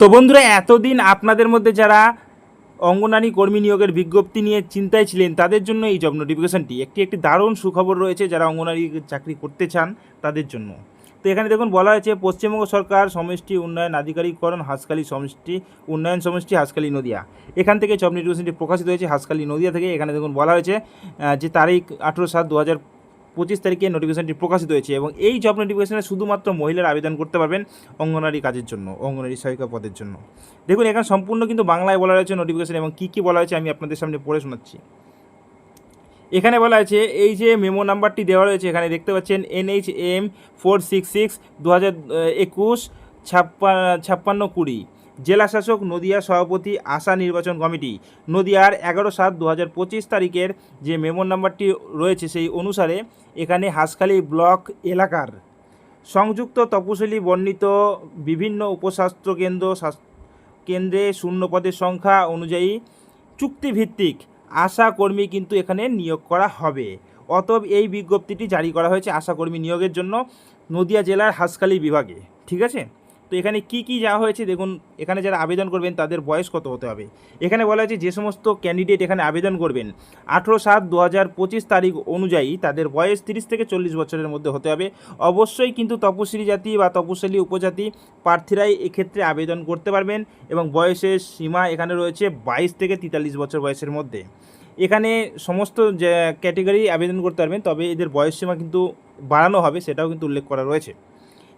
তো বন্ধুরা, এতদিন আপনাদের মধ্যে যারা অঙ্গনারী কর্মী নিয়োগের বিজ্ঞপ্তি নিয়ে চিন্তায় ছিলেন, তাদের জন্য এই জব নোটিফিকেশনটি একটি একটি দারুণ সুখবর রয়েছে যারা অঙ্গনারী চাকরি করতে চান তাদের জন্য। তো এখানে দেখুন, বলা হয়েছে, পশ্চিমবঙ্গ সরকার সমষ্টি উন্নয়ন আধিকারিককরণ হাসকালি সমষ্টি, উন্নয়ন সমষ্টি হাসকালি নদিয়া। এখান থেকে জব নোটিফিকেশনটি প্রকাশিত হয়েছে হাঁসখালি নদিয়া থেকে। এখানে দেখুন, বলা হয়েছে যে তারিখ আঠেরো সাত দু হাজার পঁচিশ তারিখে নোটিফিকেশনটি প্রকাশিত হয়েছে এবং এই জব নোটিফিকেশনে শুধুমাত্র মহিলারা আবেদন করতে পারবেন অঙ্গনারী কাজের জন্য অঙ্গনারী সহায়িকা পদের জন্য। দেখুন, এখানে সম্পূর্ণ কিন্তু বাংলায় বলা রয়েছে নোটিফিকেশন এবং কী কী বলা হয়েছে আমি আপনাদের সামনে পড়ে শোনাচ্ছি। এখানে বলা আছে এই যে মেমো নাম্বারটি দেওয়া রয়েছে, এখানে দেখতে পাচ্ছেন NH M four six six দু হাজার একুশ ছাপ্পান্ন কুড়ি। জেলা শাসক নদিয়া সভাপতি আশা নির্বাচন কমিটি। নদিয়ার এগারো সাত দু হাজার তারিখের যে মেমো নাম্বারটি রয়েছে সেই অনুসারে এখানে হাঁসখালি ব্লক এলাকার সংযুক্ত তপশিলি বর্ণিত বিভিন্ন উপস্বাস্থ্য কেন্দ্র কেন্দ্রে শূন্য পদের সংখ্যা অনুযায়ী চুক্তিভিত্তিক আশা কর্মী কিন্তু এখানে নিয়োগ করা হবে। অতএব এই বিজ্ঞপ্তিটি জারি করা হয়েছে আশাকর্মী নিয়োগের জন্য নদিয়া জেলার হাঁসখালি বিভাগে। ঠিক আছে? তো এখানে কি কি যাওয়া হয়েছে দেখুন, এখানে যারা আবেদন করবেন তাদের বয়স কত হতে হবে। এখানে বলা হয়েছে যে সমস্ত ক্যান্ডিডেট এখানে আবেদন করবেন, আঠেরো সাত দু পঁচিশ তারিখ অনুযায়ী তাদের বয়স তিরিশ থেকে চল্লিশ বছরের মধ্যে হতে হবে। অবশ্যই কিন্তু তপশিলি জাতি বা তপশিলি উপজাতি প্রার্থীরাই এক্ষেত্রে আবেদন করতে পারবেন এবং বয়সের সীমা এখানে রয়েছে বাইশ থেকে তেতাল্লিশ বছর বয়সের মধ্যে। এখানে সমস্ত ক্যাটেগরি আবেদন করতে পারবেন, তবে এদের বয়স সীমা কিন্তু বাড়ানো হবে সেটাও কিন্তু উল্লেখ করা রয়েছে।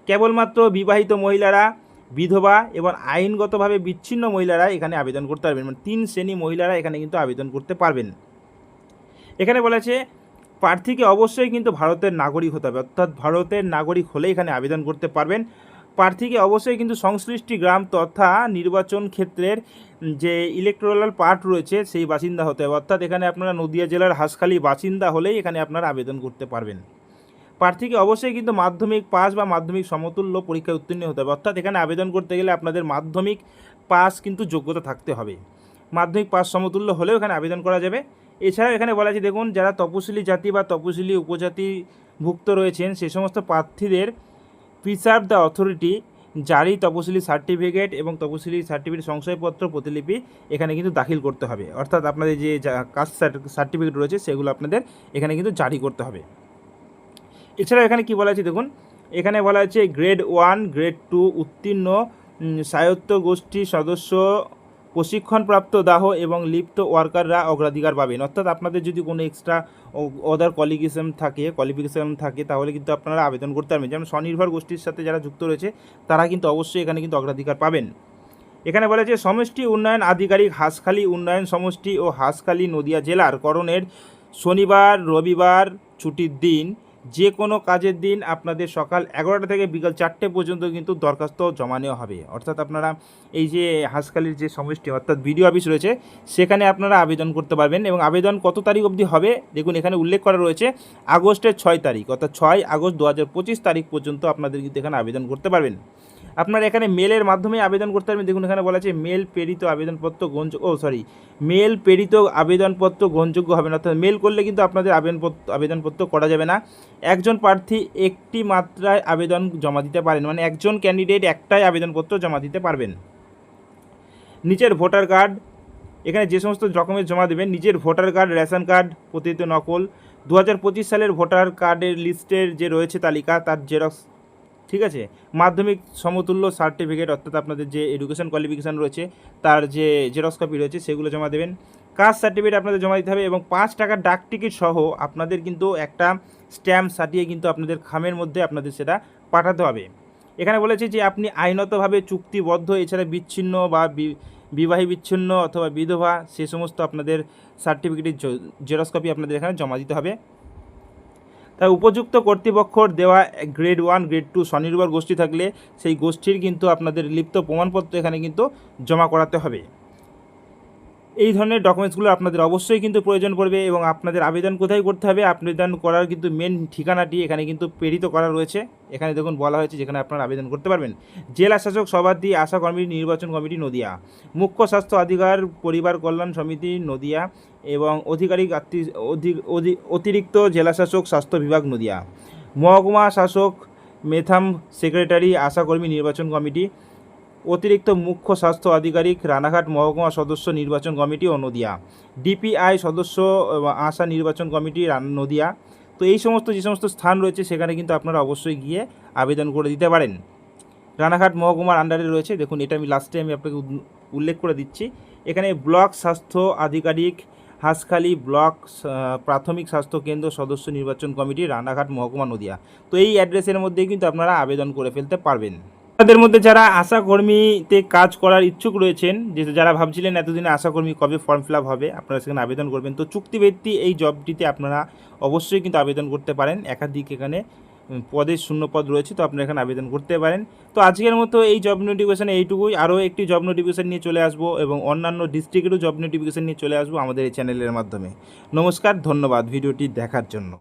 কেবলমাত্র বিবাহিত মহিলারা, বিধবা এবং আইনগতভাবে বিচ্ছিন্ন মহিলারা এখানে আবেদন করতে পারবেন। মানে তিন শ্রেণি মহিলারা এখানে কিন্তু আবেদন করতে পারবেন। এখানে বলেছে, প্রার্থীকে অবশ্যই কিন্তু ভারতের নাগরিক হতে হবে। অর্থাৎ ভারতের নাগরিক হলে এখানে আবেদন করতে পারবেন। প্রার্থীকে অবশ্যই কিন্তু সংশ্লিষ্ট গ্রাম তথা নির্বাচন ক্ষেত্রের যে ইলেকট্রাল পার্ট রয়েছে, সেই বাসিন্দা হতে হবে। অর্থাৎ এখানে আপনারা নদিয়া জেলার হাঁসখালি বাসিন্দা হলেই এখানে আপনারা আবেদন করতে পারবেন। প্রার্থীকে অবশ্যই কিন্তু মাধ্যমিক পাস বা মাধ্যমিক সমতুল্য পরীক্ষায় উত্তীর্ণ হতে হবে। অর্থাৎ এখানে আবেদন করতে গেলে আপনাদের মাধ্যমিক পাস কিন্তু যোগ্যতা থাকতে হবে। মাধ্যমিক পাস সমতুল্য হলেও এখানে আবেদন করা যাবে। এছাড়াও এখানে বলা আছে, দেখুন, যারা তপশিলি জাতি বা তপশিলি উপজাতিভুক্ত রয়েছেন, সে সমস্ত প্রার্থীদের প্রিসার্ভ দ্য অথরিটি জারি তপশিলি সার্টিফিকেট এবং তপশিলি সার্টিফিকেট সংশয়পত্র, প্রতিলিপি এখানে কিন্তু দাখিল করতে হবে। অর্থাৎ আপনাদের যে কাস্ট সার্টিফিকেট রয়েছে, সেগুলো আপনাদের এখানে কিন্তু জারি করতে হবে। এছাড়া এখানে কি বলা আছে দেখুন? এখানে বলা আছে গ্রেড ওয়ান গ্রেড টু উত্তীর্ণ স্বায়ত্ত গোষ্ঠীর সদস্য, প্রশিক্ষণপ্রাপ্ত দাহ এবং লিপ্ত ওয়ার্কাররা অগ্রাধিকার পাবেন। অর্থাৎ আপনাদের যদি কোনো এক্সট্রা অদার কোয়ালিফিকেশন থাকে কোয়ালিফিকেশান থাকে, তাহলে কিন্তু আপনারা আবেদন করতে পারবেন। যেমন স্বনির্ভর গোষ্ঠীর সাথে যারা যুক্ত রয়েছে, তারা কিন্তু অবশ্যই এখানে কিন্তু অগ্রাধিকার পাবেন। এখানে বলা হয়েছে সমষ্টি উন্নয়ন আধিকারিক হাঁসখালি উন্নয়ন সমষ্টি ও হাঁসখালি নদিয়া জেলার করণের শনিবার, রবিবার ছুটির দিন যে কোনো কাজের দিন আপনাদের সকাল এগারোটা থেকে বিকাল চারটে পর্যন্ত কিন্তু দরখাস্ত জমা নেওয়া হবে। অর্থাৎ আপনারা এই যে হাসকালির যে সমষ্টি, অর্থাৎ ভিডিও অফিস রয়েছে, সেখানে আপনারা আবেদন করতে পারবেন এবং আবেদন কত তারিখ অবধি হবে? দেখুন, এখানে উল্লেখ করা রয়েছে, আগস্টের ছয় তারিখ, অর্থাৎ ছয় আগস্ট দু হাজার পঁচিশ তারিখ পর্যন্ত আপনাদের কিন্তু এখানে আবেদন করতে পারবেন। আপনারা এখানে মেলের মাধ্যমে আবেদন করতে পারবেন। দেখুন, এখানে বলা আছে, মেল প্রেরিত আবেদনপত্র গ্রহণযোগ্য ও সরি মেল প্রেরিত আবেদনপত্র গ্রহণযোগ্য হবে। না অর্থাৎ মেল করলে কিন্তু আপনাদের আবেদনপত্র আবেদনপত্র করা যাবে না। একজন প্রার্থী একটি মাত্রায় আবেদন জমা দিতে পারেন। মানে একজন ক্যান্ডিডেট একটাই আবেদনপত্র জমা দিতে পারবেন। নিচের ভোটার কার্ড, এখানে যে সমস্ত ডকুমেন্ট জমা দেবেন, নিজের ভোটার কার্ড, রেশন কার্ড প্রতিনিধিত্ব নকল। দু হাজার পঁচিশ সালের ভোটার কার্ডের লিস্টের যে রয়েছে তালিকা, তার জেরক্স ঠিক আছে? মাধ্যমিক সমতুল্য সার্টিফিকেট অর্থাৎ আপনাদের যে এডুকেশন কোয়ালিফিকেশান রয়েছে, তার যে জেরক্স কপি রয়েছে, সেগুলো জমা দেবেন। কাস্ট সার্টিফিকেট আপনাদের জমা দিতে হবে এবং পাঁচ টাকার ডাক টিকিট সহ আপনাদের কিন্তু একটা স্ট্যাম্প সাটিয়ে কিন্তু আপনাদের খামের মধ্যে আপনাদের সেটা পাঠাতে হবে। এখানে বলেছে যে আপনি আইনতভাবে চুক্তিবদ্ধ, এছাড়া বিচ্ছিন্ন বা বিবাহী বিচ্ছিন্ন অথবা বিধবা, সে সমস্ত আপনাদের সার্টিফিকেটের জেরক্স কপি আপনাদের এখানে জমা দিতে হবে। তাই উপযুক্ত কর্তৃপক্ষর দেওয়া গ্রেড ওয়ান গ্রেড টু স্বনির্ভর গোষ্ঠী থাকলে সেই গোষ্ঠীর কিন্তু আপনাদের লিপ্ত প্রমাণপত্র এখানে কিন্তু জমা করাতে হবে। এই ধরনের ডকুমেন্টসগুলো আপনাদের অবশ্যই কিন্তু প্রয়োজন পড়বে এবং আপনাদের আবেদন কোথায় করতে হবে, আবেদন করার কিন্তু মেন ঠিকানাটি এখানে কিন্তু প্রেরিত করা রয়েছে। এখানে দেখুন বলা হয়েছে যেখানে আপনারা আবেদন করতে পারবেন। জেলা শাসক সভাপতি, আশা কমিটি নির্বাচন কমিটি, নদিয়া। মুখ্য স্বাস্থ্য অধিকার, পরিবার কল্যাণ সমিতি, নদিয়া এবং অধি- অতিরিক্ত জেলা শাসক স্বাস্থ্য বিভাগ, নদিয়া। মহকুমা শাসক মেথাম সেক্রেটারি আশাকর্মী নির্বাচন কমিটি। অতিরিক্ত মুখ্য স্বাস্থ্য আধিকারিক, রানাঘাট মহকুমা সদস্য নির্বাচন কমিটি ও নদিয়া। ডিপিআই সদস্য আশা নির্বাচন কমিটি নদিয়া। তো এই সমস্ত, যে সমস্ত স্থান রয়েছে, সেখানে কিন্তু আপনারা অবশ্যই গিয়ে আবেদন করে দিতে পারেন। রানাঘাট মহকুমার আন্ডারে রয়েছে, দেখুন, এটা আমি লাস্টে আমি আপনাকে উল্লেখ করে দিচ্ছি। এখানে ব্লক স্বাস্থ্য আধিকারিক, হাঁসখালি ব্লক প্রাথমিক স্বাস্থ্য কেন্দ্র সদস্য নির্বাচন কমিটি, রানাঘাট মহকুমা, নদিয়া। তো এই অ্যাড্রেসের মধ্যেই কিন্তু আপনারা আবেদন করে ফেলতে পারবেন। তাদের মধ্যে যারা আশাকর্মীতে কাজ করার ইচ্ছুক রয়েছেন, যে যারা ভাবছিলেন এতদিনে আশাকর্মী কবে ফর্ম ফিল হবে, আপনারা সেখানে আবেদন করবেন। তো চুক্তিভিত্তি এই জবটিতে আপনারা অবশ্যই কিন্তু আবেদন করতে পারেন। একাধিক এখানে পদের শূন্য পদ রয়েছে, তো আপনারা এখানে আবেদন করতে পারেন। তো আজকের মতো এই জব নোটিফিকেশান এইটুকুই। আরও একটি জব নোটিফিকেশান নিয়ে চলে আসব এবং অন্যান্য ডিস্ট্রিক্টেরও জব নোটিফিকেশান নিয়ে চলে আসব আমাদের এই চ্যানেলের মাধ্যমে। নমস্কার, ধন্যবাদ ভিডিওটি দেখার জন্য।